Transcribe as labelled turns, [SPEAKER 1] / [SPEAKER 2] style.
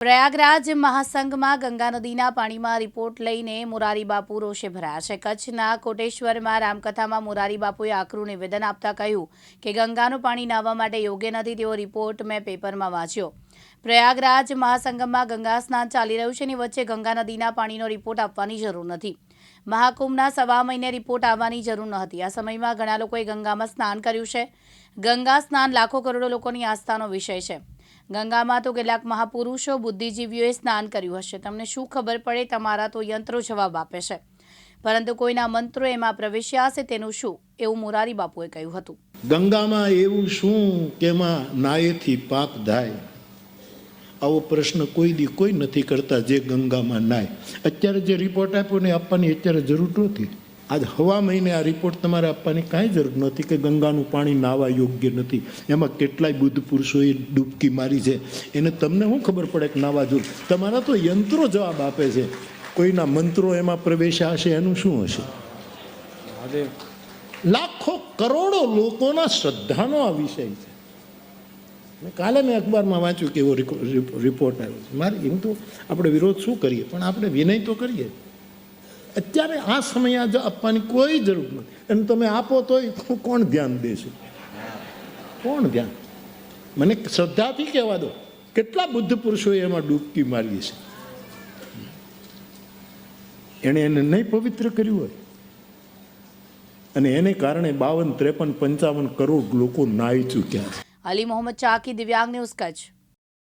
[SPEAKER 1] પ્રયાગરાજ મહાસંઘમાં ગંગા નદીના પાણીમાં રિપોર્ટ લઈને મોરારી બાપુ રોષે ભરાયા છે. કચ્છના કોટેશ્વરમાં રામકથામાં મોરારી બાપુએ આકરું નિવેદન આપતા કહ્યું કે ગંગાનું પાણી નાહવા માટે યોગ્ય નથી તેવો રિપોર્ટ મેં પેપરમાં વાંચ્યો. પ્રયાગરાજ મહાસંગમમાં ગંગા સ્નાન ચાલી રહ્યું છે ની વચ્ચે ગંગા નદીના પાણીનો રિપોર્ટ આપવાની જરૂર નથી. મહાકુંભના સવા મહિને રિપોર્ટ આવવાની જરૂર ન હતી આ સમયમાં ઘણા લોકોએ ગંગામાં સ્નાન કર્યું છે. ગંગા સ્નાન લાખો કરોડો લોકોની આસ્થાનો વિષય છે. ગંગામાં તો કેટલાક મહાપુરુષો બુદ્ધિજીવીઓએ સ્નાન કર્યું હશે. તમને શું ખબર પડે? તમારા તો યંત્રો જવાબ આપે છે. પરંતુ કોઈના મંત્રો એમાં પ્રવેશ્યા હશે તેનું શું? એવું મોરારી બાપુએ કહ્યું હતું.
[SPEAKER 2] ગંગામાં એવું શું કે એમાં નાયેથી પાપ થાય? આવો પ્રશ્ન કોઈ દી કોઈ નથી કરતા જે ગંગામાં નાય. અત્યારે જે રિપોર્ટ આપ્યો ને આપવાની અત્યારે જરૂર નહોતી આજ હવા મહિને આ રિપોર્ટ તમારે આપવાની કાંઈ જરૂર નથી કે ગંગાનું પાણી નાવા યોગ્ય નથી. એમાં કેટલાય બુદ્ધ પુરુષોએ ડૂબકી મારી છે. એને તમને શું ખબર પડે કે નાવા જોર તમારા તો યંત્રો જવાબ આપે છે. કોઈના મંત્રો એમાં પ્રવેશ્યા હશે એનું શું હશે? લાખો કરોડો લોકોના શ્રદ્ધાનો આ વિષય છે. મેં કાલે મેં અખબારમાં વાંચ્યું કે એવો રિપોર્ટ આવ્યો છે. મારે એમ તો આપણે વિરોધ શું કરીએ? પણ આપણે વિનય તો કરીએ. અત્યારે આ સમયે જો આપવાની કોઈ જરૂર નથી. અને તમે આપો તોય કોણ ધ્યાન દેશે? કોણ ધ્યાન? મને શ્રદ્ધાથી કહેવા દો, કેટલા બુદ્ધ પુરુષોએ એમાં ડૂબકી મારી છે? એણે એને નહીં પવિત્ર કર્યું હોય. અને એને કારણે બાવન, ત્રેપન, પંચાવન કરોડ લોકો નાહી ચૂક્યા છે.
[SPEAKER 1] અલી મોહમ્મદ ચાકી દિવ્યાંગ ન્યૂઝ કચ્છ.